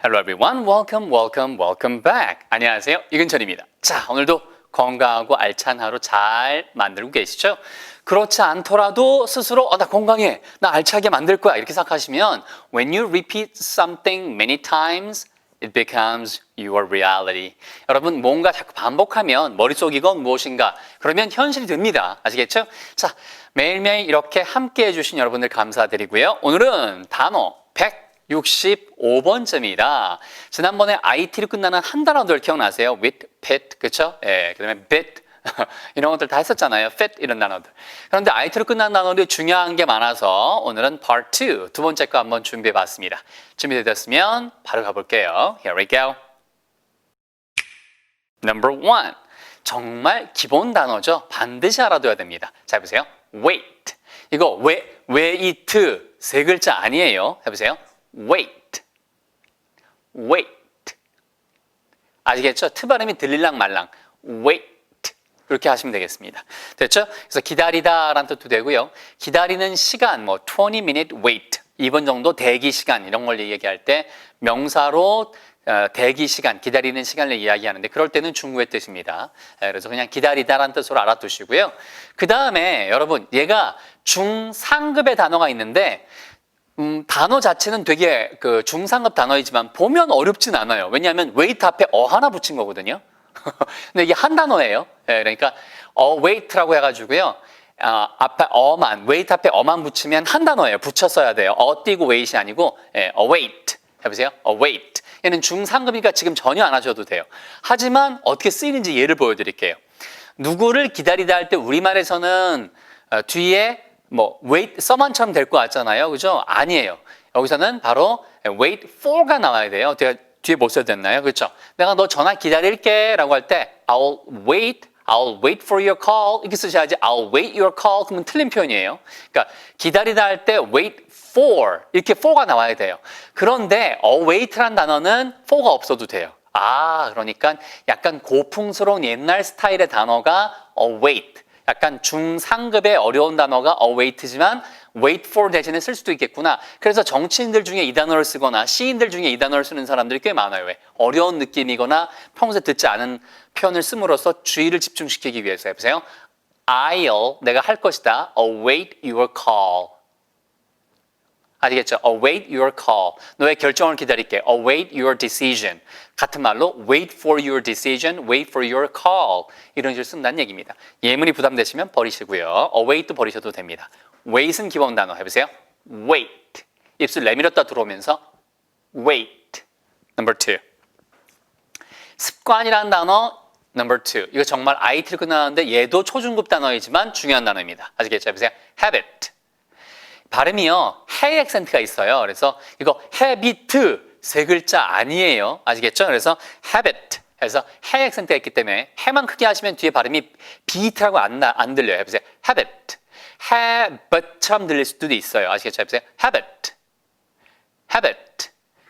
Hello everyone. Welcome, welcome, welcome back. 안녕하세요. 이근철입니다. 자, 오늘도 건강하고 알찬 하루 잘 만들고 계시죠? 그렇지 않더라도 스스로 어, 나 건강해. 나 알차게 만들 거야. 이렇게 생각하시면 when you repeat something many times it becomes your reality. 여러분 뭔가 자꾸 반복하면 머릿속 이건 무엇인가 그러면 현실이 됩니다. 아시겠죠? 자, 매일매일 이렇게 함께 해 주신 여러분들 감사드리고요. 오늘은 단어 100 65번째입니다. 지난번에 IT로 끝나는 한 단어들 기억나세요? with, pit, 그쵸? 예, 그 다음에 bit, 이런 것들 다 했었잖아요. fit, 이런 단어들. 그런데 IT로 끝나는 단어들이 중요한 게 많아서 오늘은 part 2, 두 번째 거 한번 준비해 봤습니다. 준비되셨으면 바로 가볼게요. Here we go. Number one. 정말 기본 단어죠. 반드시 알아둬야 됩니다. 자, 해보세요. wait. 이거 왜, wait. 세 글자 아니에요. 해보세요. wait. wait. 아시겠죠? 트 발음이 들릴랑 말랑. wait. 이렇게 하시면 되겠습니다. 됐죠? 그래서 기다리다라는 뜻도 되고요. 기다리는 시간, 뭐 20 minute wait, 2분 정도 대기 시간 이런 걸 얘기할 때 명사로 어, 대기 시간, 기다리는 시간을 이야기하는데 그럴 때는 중국의 뜻입니다. 예, 그래서 그냥 기다리다라는 뜻으로 알아두시고요. 그 다음에 여러분 얘가 중상급의 단어가 있는데 음, 단어 자체는 되게 그 중상급 단어이지만 보면 어렵진 않아요. 왜냐하면 wait 앞에 어 하나 붙인 거거든요. 근데 이게 한 단어예요. 예, 그러니까 어 wait라고 해가지고요. 아, 앞에 어만 wait 앞에 어만 붙이면 한 단어예요. 붙였어야 돼요. 어 띄고 wait이 아니고 예, await 해보세요. await 얘는 중상급이니까 지금 전혀 안 하셔도 돼요. 하지만 어떻게 쓰이는지 예를 보여드릴게요. 누구를 기다리다 할 때 우리말에서는 어, 뒤에 뭐 wait someone처럼 될 것 같잖아요. 그죠? 아니에요. 여기서는 바로 wait for가 나와야 돼요. 제가 뒤에 못 써야 됐나요? 그렇죠? 내가 너 전화 기다릴게 라고 할 때 I'll wait I'll wait for your call 이렇게 쓰셔야지 I'll wait your call 그러면 틀린 표현이에요. 그러니까 기다리다 할 때 wait for 이렇게 for가 나와야 돼요. 그런데 await란 단어는 for가 없어도 돼요. 아 그러니까 약간 고풍스러운 옛날 스타일의 단어가 await 약간 중상급의 어려운 단어가 await지만 wait for 대신에 쓸 수도 있겠구나. 그래서 정치인들 중에 이 단어를 쓰거나 시인들 중에 이 단어를 쓰는 사람들이 꽤 많아요. 왜? 어려운 느낌이거나 평소에 듣지 않은 표현을 씀으로써 주의를 집중시키기 위해서 해보세요. I'll 내가 할 것이다. await your call. 아시겠죠? await your call. 너의 결정을 기다릴게. await your decision. 같은 말로 wait for your decision, wait for your call. 이런 식으로 쓴다는 얘기입니다. 예문이 부담되시면 버리시고요. await도 버리셔도 됩니다. Wait은 기본 단어 해보세요. wait. 입술 내밀었다 들어오면서 wait. number two. 습관이라는 단어 number two. 이거 정말 IT로 끝나는데 얘도 초중급 단어이지만 중요한 단어입니다. 아시겠죠? 해보세요. habit. 발음이요. 해 액센트가 있어요. 그래서 이거 habit 세 글자 아니에요. 아시겠죠? 그래서 habit 그래서 해 액센트가 있기 때문에 해만 크게 하시면 뒤에 발음이 beat라고 안, 나, 안 들려요. 해보세요. habit. Habit처럼 들릴 수도 있어요. 아시겠죠? 해보세요. habit. habit.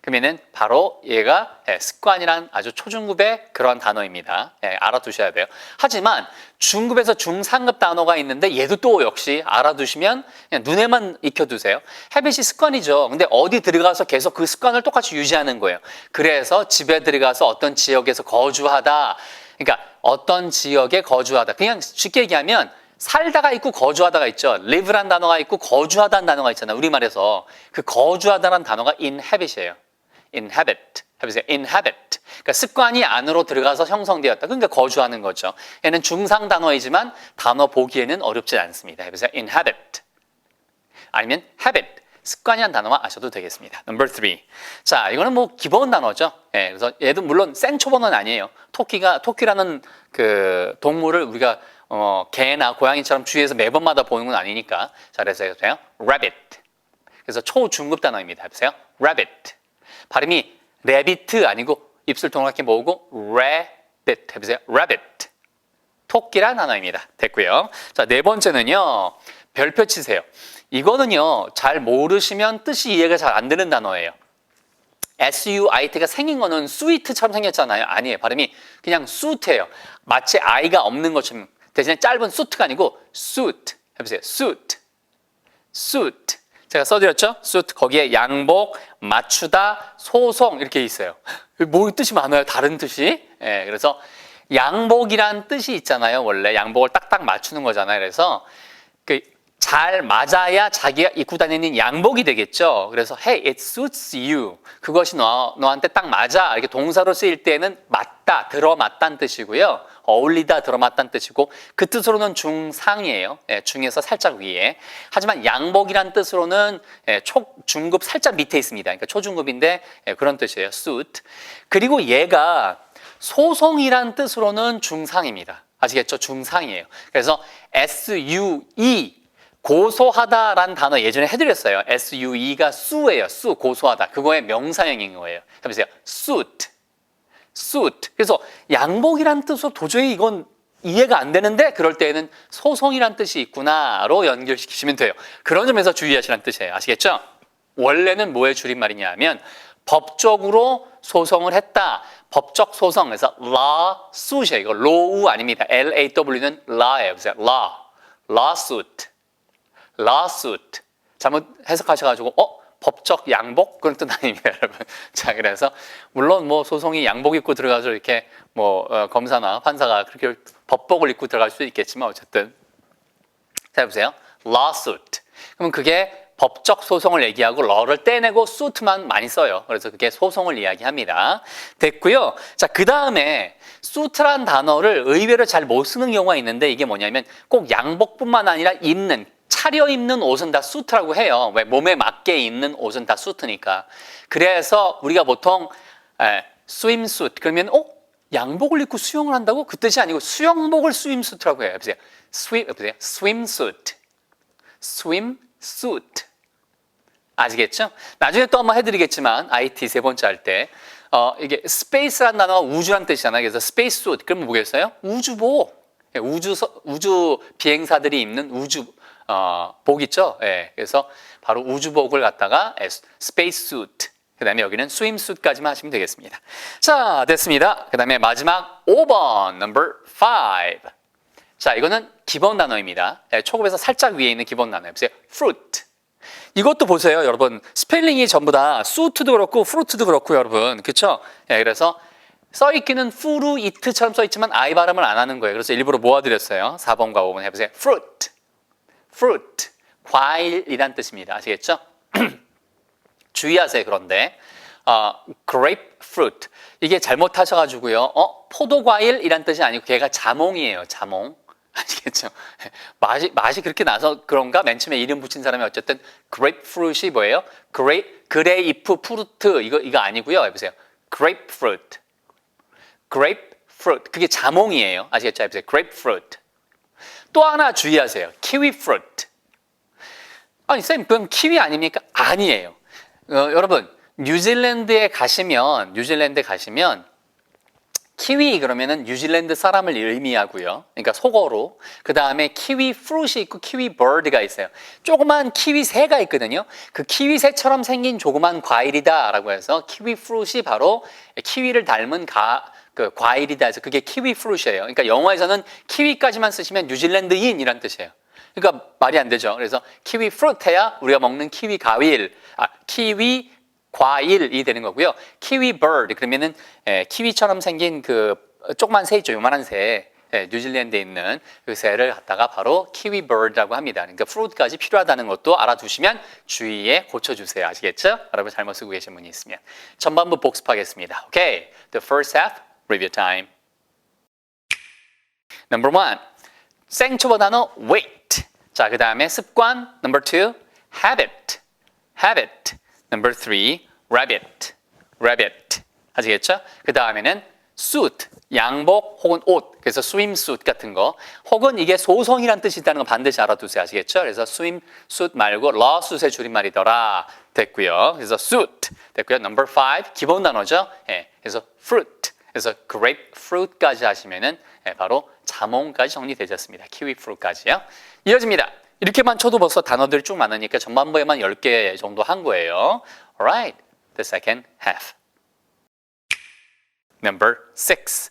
그러면은 바로 얘가 예, 습관이란 아주 초중급의 그런 단어입니다. 예, 알아두셔야 돼요. 하지만 중급에서 중상급 단어가 있는데 얘도 또 역시 알아두시면 그냥 눈에만 익혀두세요. 헤빗이 습관이죠. 근데 어디 들어가서 계속 그 습관을 똑같이 유지하는 거예요. 그래서 집에 들어가서 어떤 지역에서 거주하다. 그러니까 어떤 지역에 거주하다. 그냥 쉽게 얘기하면 살다가 있고 거주하다가 있죠. live란 단어가 있고 거주하다는 단어가 있잖아요. 우리말에서 그 거주하다라는 단어가 inhabit이에요. inhabit. 해보세요. inhabit. 그러니까 습관이 안으로 들어가서 형성되었다. 그러니까 거주하는 거죠. 얘는 중상 단어이지만 단어 보기에는 어렵지 않습니다. 해보세요. inhabit. 아니면 habit. 습관이란 단어만 아셔도 되겠습니다. number three. 자, 이거는 뭐 기본 단어죠. 예, 그래서 얘도 물론 생초본은 아니에요. 토끼가, 토끼라는 그 동물을 우리가 어, 개나 고양이처럼 주위에서 매번마다 보는 건 아니니까. 자, 그래서 해보세요. rabbit. 그래서 초중급 단어입니다. 해보세요. rabbit. 발음이 rabbit 아니고 입술 동그랗게 모으고 rabbit 해보세요. rabbit. 토끼란 단어입니다. 됐고요. 자, 네 번째는요. 별표 치세요. 이거는요. 잘 모르시면 뜻이 이해가 잘 안 되는 단어예요. S-U-I-T가 생긴 거는 스위트처럼 생겼잖아요. 아니에요. 발음이 그냥 수트예요. 마치 아이가 없는 것처럼 대신에 짧은 suit가 아니고 suit 해보세요. suit. 제가 써드렸죠? suit 거기에 양복, 맞추다, 소송 이렇게 있어요. 뭐 뜻이 많아요? 다른 뜻이. 예, 그래서 양복이란 뜻이 있잖아요. 원래 양복을 딱딱 맞추는 거잖아요. 그래서 그 잘 맞아야 자기가 입고 다니는 양복이 되겠죠. 그래서 hey, it suits you. 그것이 너, 너한테 딱 맞아. 이렇게 동사로 쓰일 때는 맞다, 들어맞다는 뜻이고요. 어울리다, 들어맞다는 뜻이고 그 뜻으로는 중상이에요. 예, 중에서 살짝 위에. 하지만 양복이란 뜻으로는 예, 초, 중급 살짝 밑에 있습니다. 그러니까 초중급인데 예, 그런 뜻이에요. suit. 그리고 얘가 소송이란 뜻으로는 중상입니다. 아시겠죠? 중상이에요. 그래서 SUE 고소하다라는 단어 예전에 해드렸어요. SUE가 수예요. 수 고소하다. 그거의 명사형인 거예요. 해보세요. suit, suit. 그래서 양복이란 뜻으로 도저히 이건 이해가 안 되는데 그럴 때에는 소송이란 뜻이 있구나로 연결시키시면 돼요. 그런 점에서 주의하시라는 뜻이에요. 아시겠죠? 원래는 뭐의 줄임말이냐 하면 법적으로 소송을 했다. 법적 소송. 그래서 lawsuit이에요. 이거 law 아닙니다. L-A-W는 law예요. 그래서 law, lawsuit, lawsuit. 잘못 해석하셔가지고 어? 법적 양복? 그런 뜻 아닙니다, 여러분. 자, 그래서 물론 뭐 소송이 양복 입고 들어가서 이렇게 뭐 어, 검사나 판사가 그렇게 법복을 입고 들어갈 수도 있겠지만 어쨌든 자 보세요. lawsuit. 그러면 그게 법적 소송을 얘기하고 law를 떼내고 suit만 많이 써요. 그래서 그게 소송을 이야기합니다. 됐고요. 자, 그 다음에 suit란 단어를 의외로 잘 못 쓰는 경우가 있는데 이게 뭐냐면 꼭 양복뿐만 아니라 입는 차려 입는 옷은 다 수트라고 해요. 왜 몸에 맞게 입는 옷은 다 수트니까. 그래서 우리가 보통 에, 스윙수트 그러면 어 양복을 입고 수영을 한다고 그 뜻이 아니고 수영복을 스윙수트라고 해요. 보세요. 스윙 보세요. swimsuit, swimsuit. 아시겠죠? 나중에 또 한번 해드리겠지만 IT 세 번째 할 때 어, 이게 스페이스란 단어가 우주란 뜻이잖아요. 그래서 스페이스 수트 그러면 뭐겠어요? 우주복. 예, 우주 우주 비행사들이 입는 우주 어, 복 있죠? 예, 그래서 바로 우주복을 갖다가 스페이스 수트 그 다음에 여기는 스임 수트까지만 하시면 되겠습니다. 자, 됐습니다. 그 다음에 마지막 5번, number 5. 자, 이거는 기본 단어입니다. 예, 초급에서 살짝 위에 있는 기본 단어예요. 보세요. fruit. 이것도 보세요, 여러분. 스펠링이 전부 다 수트도 그렇고 프루트도 그렇고 여러분. 그렇죠? 예, 그래서 써 있기는 fruit, it처럼 써 있지만 i 발음을 안 하는 거예요. 그래서 일부러 모아 드렸어요. 4번과 5번 해 보세요. fruit. Fruit, 과일이란 뜻입니다. 아시겠죠? 주의하세요. 그런데 어, grapefruit 이게 잘못하셔가지고요. 어, 포도 과일이란 뜻이 아니고 걔가 자몽이에요. 자몽. 아시겠죠? 맛이 맛이 그렇게 나서 그런가? 맨 처음에 이름 붙인 사람이 어쨌든 grapefruit이 뭐예요? 그레이 그레이프 프루트 이거 이거 아니고요. 해보세요. grapefruit, grapefruit 그게 자몽이에요. 아시겠죠? 해보세요. grapefruit. 또 하나 주의하세요. 키위 프루트. 아니 쌤, 그럼 키위 아닙니까? 아니에요. 어, 여러분 뉴질랜드에 가시면 뉴질랜드에 가시면 키위 그러면은 뉴질랜드 사람을 의미하고요. 그러니까 속어로 그 다음에 키위 프루트이 있고 키위 버드가 있어요. 조그만 키위 새가 있거든요. 그 키위 새처럼 생긴 조그만 과일이다라고 해서 키위 프루트이 바로 키위를 닮은 가, 그 과일이다 해서 그게 키위 프루트예요. 그러니까 영어에서는 키위까지만 쓰시면 뉴질랜드인이란 뜻이에요. 그러니까 말이 안 되죠. 그래서 키위 프루트야 우리가 먹는 키위 과일, 아 키위 과일이 되는 거고요. 키위 bird 그러면은 에, 키위처럼 생긴 그 조그만 새 있죠. 요만한 새. 예, 뉴질랜드에 있는 그 새를 갖다가 바로 키위 bird라고 합니다. 그러니까 fruit까지 필요하다는 것도 알아두시면 주의에 고쳐주세요. 아시겠죠? 여러분 잘못 쓰고 계신 분이 있으면 전반부 복습하겠습니다. 오케이, the first half review time. Number one, 생초보 단어 wait. 자, 그 다음에 습관. Number two, habit. habit. Number three, rabbit. rabbit. 아시겠죠? 그 다음에는 suit. 양복 혹은 옷. 그래서 swimsuit 같은 거. 혹은 이게 소송이란 뜻이 있다는 거 반드시 알아두세요. 아시겠죠? 그래서 swimsuit 말고 lawsuit의 줄임말이더라. 됐고요. 그래서 suit. 됐고요. Number five, 기본 단어죠. 예. 그래서 fruit. 그래서 grapefruit까지 하시면은 예, 바로 자몽까지 정리되셨습니다. 키위 프루트까지요. 이어집니다. 이렇게만 쳐도 벌써 단어들이 쭉 많으니까 전반부에만 10개 정도 한 거예요. Alright, the second half. Number six.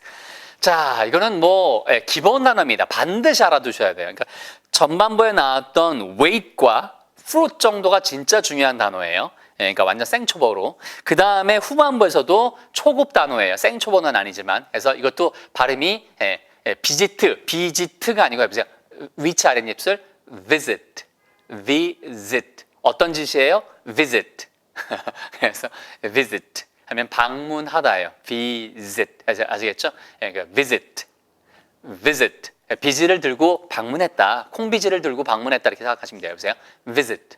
자, 이거는 뭐 예, 기본 단어입니다. 반드시 알아두셔야 돼요. 그러니까 전반부에 나왔던 weight과 fruit 정도가 진짜 중요한 단어예요. 예, 그러니까 완전 생초보로. 그 다음에 후반부에서도 초급 단어예요. 생초보는 아니지만. 그래서 이것도 발음이 예, 예, 비지트, 비지트가 아니고 해보세요. 위치 아랫입술 visit, visit. 어떤 짓이에요? visit. 그래서 visit 하면 방문하다예요. visit. 아시- 아시겠죠? 예, 그러니까 visit, visit. 비지를 들고 방문했다. 콩비지를 들고 방문했다 이렇게 생각하시면 돼요. 보세요. visit.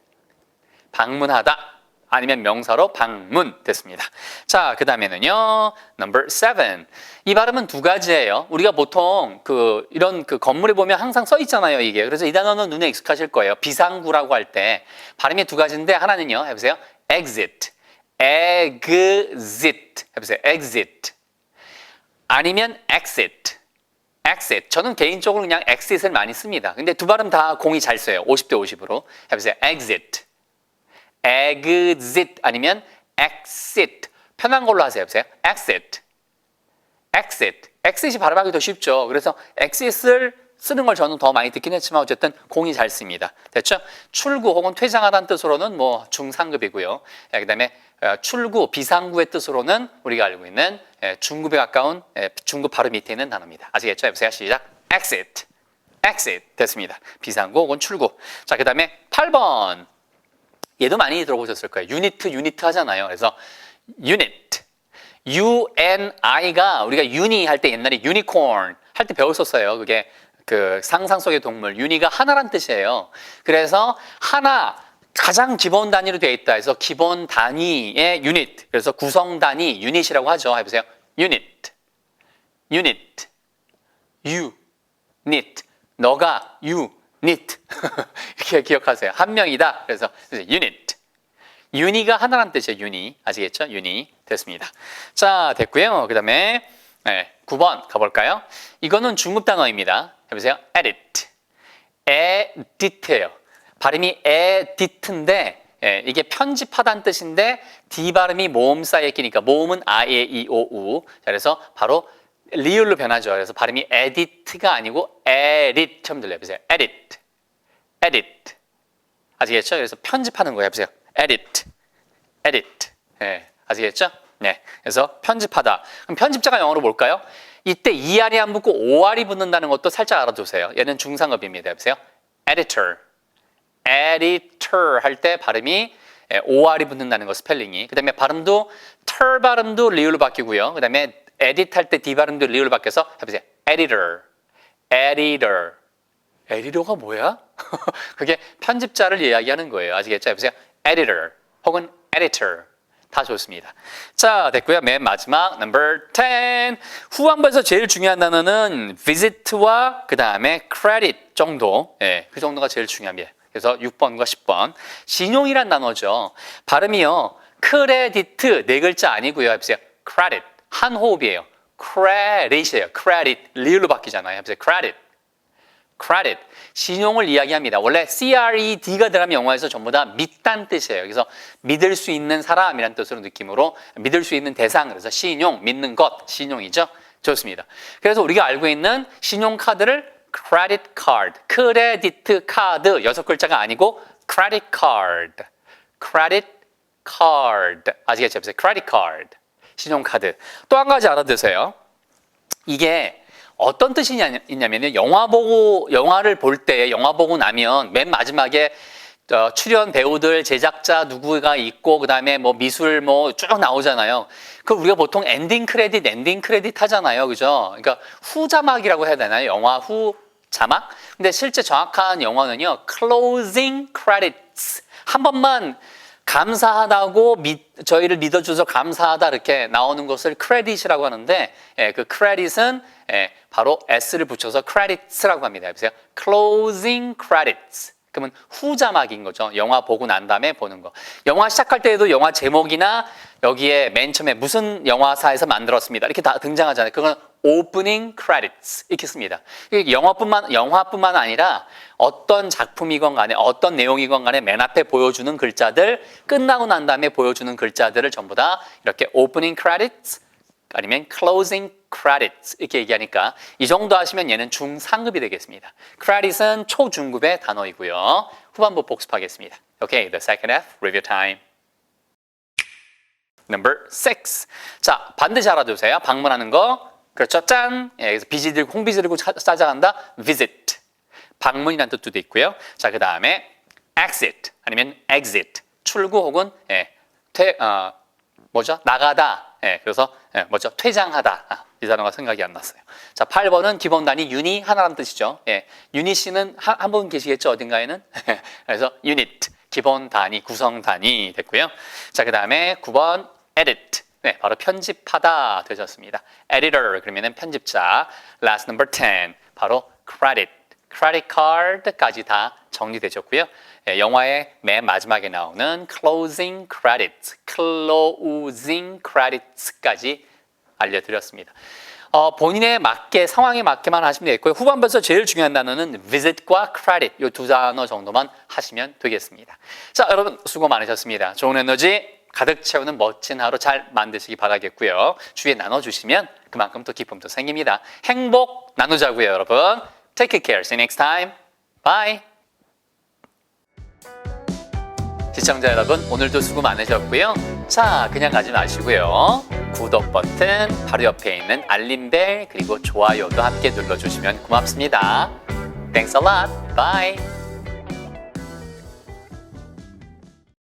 방문하다. 아니면 명사로 방문 됐습니다. 자, 그 다음에는요, number seven. 이 발음은 두 가지예요. 우리가 보통 그 이런 그 건물에 보면 항상 써 있잖아요, 이게. 그래서 이 단어는 눈에 익숙하실 거예요. 비상구라고 할 때 발음이 두 가지인데 하나는요, 해 보세요. exit, exit. 해 보세요. exit. 아니면 exit. exit. 저는 개인적으로 그냥 exit을 많이 씁니다. 근데 두 발음 다 공이 잘 써요. 50대 50으로. 해 보세요. exit. Exit 아니면 exit. 편한 걸로 하세요. 보세요. exit. exit. exit이 발음하기 더 쉽죠. 그래서 exit을 쓰는 걸 저는 더 많이 듣긴 했지만 어쨌든 공이 잘 씁니다. 됐죠? 출구 혹은 퇴장하다는 뜻으로는 뭐 중상급이고요. 예, 그다음에 어, 출구, 비상구의 뜻으로는 우리가 알고 있는 예, 중급에 가까운 예, 중급 바로 밑에 있는 단어입니다. 아시겠죠? 해보세요. 시작. exit. exit 됐습니다. 비상구 혹은 출구. 자, 그 다음에 8번. 얘도 많이 들어보셨을 거예요. 유니트, 유니트 하잖아요. 그래서 unit, U-N-I가 우리가 유니 할 때 옛날에 유니콘 할 때 배웠었어요. 그게 그 상상 속의 동물, 유니가 하나란 뜻이에요. 그래서 하나, 가장 기본 단위로 되어 있다 해서 기본 단위의 유닛, 그래서 구성 단위 유닛이라고 하죠. 해보세요. 유닛, 유닛, 유 닛, 너가 유 닛 이렇게 기억하세요. 한 명이다. 그래서 유닛. 유니가 하나란 뜻이에요. 유니. 아시겠죠? 유니. 됐습니다. 자, 됐고요. 그 다음에 네, 9번 가볼까요? 이거는 중급 단어입니다. 해보세요. edit. edit예요. 발음이 edit인데 예, 이게 편집하다는 뜻인데 D 발음이 모음 사이에 끼니까 모음은 아, 에, 이, 오, 우. 자, 그래서 바로 리을로 변하죠. 그래서 발음이 edit가 아니고 edit처럼 들려요. 보세요. edit. edit. 아시겠죠? 그래서 편집하는 거예요. 보세요. edit. edit. 예, 아시겠죠? 네. 그래서 편집하다. 그럼 편집자가 영어로 뭘까요? 이때 ER이 안 붙고 OR이 붙는다는 것도 살짝 알아두세요. 얘는 중상급입니다. 보세요. editor. editor 할 때 발음이 예, OR이 붙는다는 거 스펠링이. 그 다음에 발음도 ter 발음도 리을로 바뀌고요. 그 다음에 edit 할때 D 발음도 리을로 바뀌어서 해보세요. editor. editor. 에디터가 뭐야? 그게 편집자를 이야기하는 거예요. 아시겠죠? 해보세요. editor 혹은 editor. 다 좋습니다. 자, 됐고요. 맨 마지막 number 10. 후반부에서 제일 중요한 단어는 visit와 그 다음에 credit 정도. 예, 그 정도가 제일 중요합니다. 그래서 6번과 10번. 신용이란 단어죠. 발음이요. 크레디트 네 글자 아니고요. 해보세요. credit 한 호흡이에요. credit이에요. credit 리을로 바뀌잖아요. credit. credit 신용을 이야기합니다. 원래 CRED가 들어가면 영어에서 전부 다 믿다는 뜻이에요. 그래서 믿을 수 있는 사람이라는 뜻으로 느낌으로 믿을 수 있는 대상 그래서 신용 믿는 것 신용이죠. 좋습니다. 그래서 우리가 알고 있는 신용카드를 credit card 크레디트 카드 여섯 글자가 아니고 credit card credit card 아시겠죠? credit card 신용카드 또 한 가지 알아두세요. 이게 어떤 뜻이 있냐면요. 영화 보고 영화를 볼 때 영화 보고 나면 맨 마지막에 어, 출연 배우들 제작자 누구가 있고 그 다음에 뭐 미술 뭐 쭉 나오잖아요. 그 우리가 보통 엔딩 크레딧 엔딩 크레딧 하잖아요. 그죠? 그러니까 후 자막이라고 해야 되나요? 영화 후 자막? 근데 실제 정확한 영어는요. closing. 한 번만 감사하다고 믿, 저희를 믿어줘서 감사하다 이렇게 나오는 것을 크레딧이라고 하는데 예, 그 크레딧은 예, 바로 s를 붙여서 credits라고 합니다. 보세요. closing credits. 그러면 후자막인 거죠. 영화 보고 난 다음에 보는 거. 영화 시작할 때에도 영화 제목이나 여기에 맨 처음에 무슨 영화사에서 만들었습니다. 이렇게 다 등장하잖아요. 그건 opening credits 이렇게 씁니다. 영화뿐만 영화뿐만 아니라 어떤 작품이건 간에 어떤 내용이건 간에 맨 앞에 보여주는 글자들 끝나고 난 다음에 보여주는 글자들을 전부 다 이렇게 opening credits, 아니면 closing credits 이렇게 얘기하니까 이 정도 하시면 얘는 중상급이 되겠습니다. credit은 초중급의 단어이고요. 후반부 복습하겠습니다. Okay, the second F, review time. Number six. 자, 반드시 알아두세요. 방문하는 거. 그렇죠. 짠. 예, 그래서 비지 들고 홍비지 들고 차- 찾아간다. visit. 방문이라는 뜻도 있고요. 자, 그 다음에 exit 아니면 exit. 출구 혹은 예, 퇴, 어, 뭐죠? 나가다. 예, 그래서 예, 뭐죠? 퇴장하다. 아, 이 단어가 생각이 안 났어요. 자, 8번은 기본 단위 유니 하나라는 뜻이죠. 예, 유니 씨는 한 분 계시겠죠? 어딘가에는. 그래서 unit 기본 단위, 구성 단위 됐고요. 자, 그 다음에 9번 edit. 네, 바로 편집하다 되셨습니다. editor 그러면은 편집자. last number 10 바로 credit. credit card까지 다 정리되셨고요. 예, 영화의 맨 마지막에 나오는 closing credits, closing credits까지 알려드렸습니다. 어, 본인에 맞게 상황에 맞게만 하시면 되겠고요. 후반부에서 제일 중요한 단어는 visit과 credit 이 두 단어 정도만 하시면 되겠습니다. 자, 여러분 수고 많으셨습니다. 좋은 에너지 가득 채우는 멋진 하루 잘 만드시기 바라겠고요. 주위에 나눠주시면 그만큼 또 기쁨도 생깁니다. 행복 나누자고요, 여러분. Take care. See you next time. Bye. 시청자 여러분, 오늘도 수고 많으셨고요. 자, 그냥 가지 마시고요. 구독 버튼, 바로 옆에 있는 알림벨, 그리고 좋아요도 함께 눌러주시면 고맙습니다. Thanks a lot. Bye.